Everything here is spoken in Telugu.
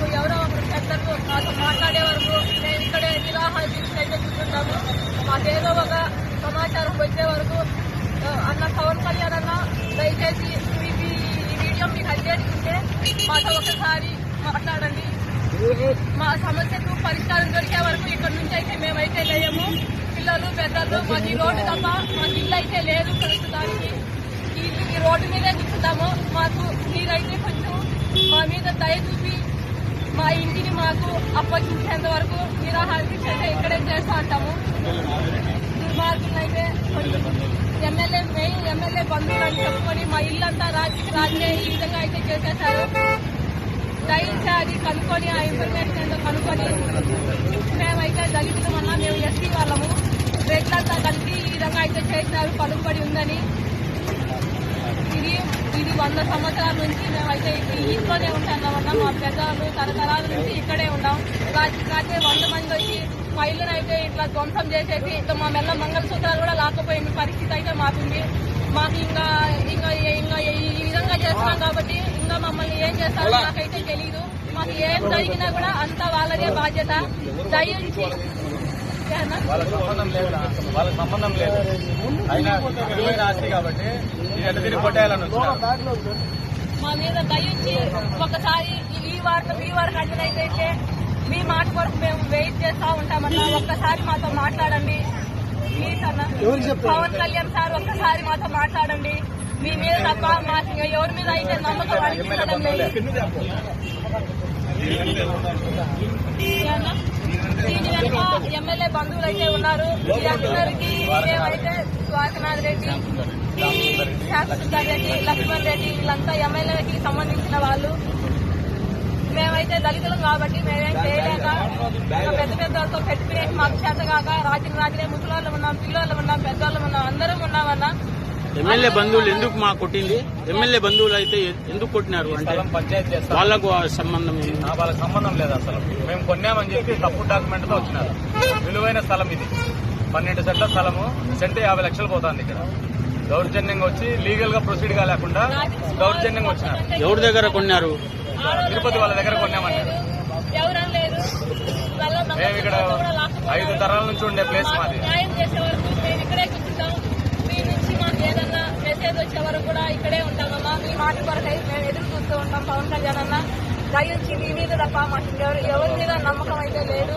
వరకు ఎవరో ఒకరు పెద్దలు మాతో మాట్లాడే వరకు మేము ఇక్కడే నిరాహార దీక్ష అయితే కూర్చుంటాము మాకేదో ఒక సమాచారం వచ్చే వరకు అన్న పవన్ కళ్యాణ్ అన్న దయచేసి మీకు ఈ- వీడియో మీకు అందేది ఉంటే మాతో ఒకసారి మాట్లాడండి. మా సమస్యకు పరిష్కారం దొరికే వరకు ఇక్కడ నుంచి అయితే మేమైతే లేము. పిల్లలు పెద్దలు మాది రోడ్డు తప్ప మాకు ఇల్లు అయితే లేదు ప్రస్తుతానికి. ఈ ఈ రోడ్డు మీదే కూర్చుంటాము మాకు మీరైతే కొంచెం మా మీద దయ చూపి మా ఇంటిని మాకు అప్పగించేంత వరకు నిరాహార దీక్ష ఇక్కడే చేస్తూ ఉంటాము? దుర్మార్గులైతే ఎమ్మెల్యే మెయిన్ ఎమ్మెల్యే బంధువులు అని చెప్పుకొని మా ఇల్లంతా రాత్రికి రాజే ఈ విధంగా అయితే చేసేశారు. దయించి అది కనుక్కొని ఆ ఇన్ఫర్మేషన్ ఏంటో కనుక్కొని మేమైతే దళితులు అన్నా మేము ఎస్సీ వాళ్ళము. రెడ్లంతా కలిసి ఈ విధంగా అయితే చేసినారు పలుకుబడి ఉందని. ఇది ఇది వంద సంవత్సరాల నుంచి మేమైతే ఇంట్లోనే ఉంటున్నామన్నా మా పెద్దలు తరతరాల నుంచి ఇక్కడే ఉన్నాం రాత్రి వంద మంది వచ్చి మా ఇల్లుని అయితే ఇట్లా ధ్వంసం చేసేసి ఇట్లా మా మెల్ల మంగళసూత్రాలు కూడా లాకపోయిన పరిస్థితి అయితే మాకుంది. మాకు ఇంకా ఇంకా ఇంకా ఈ విధంగా చేస్తున్నాం కాబట్టి ఇంకా మమ్మల్ని ఏం చేస్తారో నాకైతే తెలియదు మాకు ఏం జరిగినా కూడా అంతా వాళ్ళదే బాధ్యత. దయించి? వాళ్ళకి సంబంధం లేదు? వాళ్ళకి సంబంధం లేదు. అయినా విలువైన ఆస్తి కాబట్టి ఎట్ట తిరిగి కొట్టేయాలని మా మీద దయించి ఒకసారి ఈ- ఈ వారం ఈ వారం అడ్డనైతే మీ మాట కొరకు మేము వెయిట్ చేస్తా ఉంటామన్నా. ఒక్కసారి మాతో మాట్లాడండి. ప్లీజ్ అన్న పవన్ కళ్యాణ్ సార్ ఒక్కసారి మాతో మాట్లాడండి. మీ మీద తప్ప ఇంకా ఎవరి మీద అయితే నమ్మకం అనిపించడం లేదు. బంధువులు అయితే ఉన్నారు. ఈ మేమైతే స్వామినాథ్ రెడ్డి శాస్త్రి రెడ్డి లక్ష్మణ్ రెడ్డి వీళ్ళంతా ఎమ్మెల్యేకి సంబంధించిన వాళ్ళు. మేమైతే దళితులం కాబట్టి మేమేం చేయలేక పెద్ద పెద్దలతో పెట్టుకునేసి మాకు చేత కాక రాజులే ముసలోళ్ళు ఉన్నాం పిల్లోళ్ళు ఉన్నాం పెద్దోళ్ళు ఉన్నాం అందరం ఉన్నామన్నా ఎమ్మెల్యే బంధువులు ఎందుకు మా కొట్టింది? ఎమ్మెల్యే బంధువులు అయితే ఎందుకు కొట్టినారు అంటే వాళ్ళకు ఆ సంబంధం వాళ్ళకి సంబంధం లేదు అసలు. మేము కొన్నామని చెప్పి తప్పు డాక్యుమెంట్తో వచ్చినారు. విలువైన స్థలం ఇది. పన్నెండు సెంట్ల స్థలము సెంట్ యాభై లక్షలు పోతుంది ఇక్కడ. దౌర్జన్యంగా వచ్చి లీగల్గా ప్రొసీడ్గా లేకుండా దౌర్జన్యంగా వచ్చినారు. ఎవరి దగ్గర కొన్నారు? తిరుపతి వాళ్ళ దగ్గర కొన్నామన్నారు. ఎవరం లేదు వాళ్ళ మేము ఇక్కడ. ఐదు తరాల నుంచి ఉండే ప్లేస్ మాది న్యాయం చేసే వరకు మేము ఇక్కడే కూర్చుంటాం మీ నుంచి మాకు ఏదన్నా మెసేజ్ వచ్చే వరకు కూడా ఇక్కడే ఉంటామమ్మా మీ మాట కొరకై మేము ఎదురు చూస్తూ ఉంటాం పవన్ కళ్యాణ్ అన్న దయించి మీ మీద తప్ప మాకు ఎవరి ఎవరి మీద నమ్మకం అయితే లేదు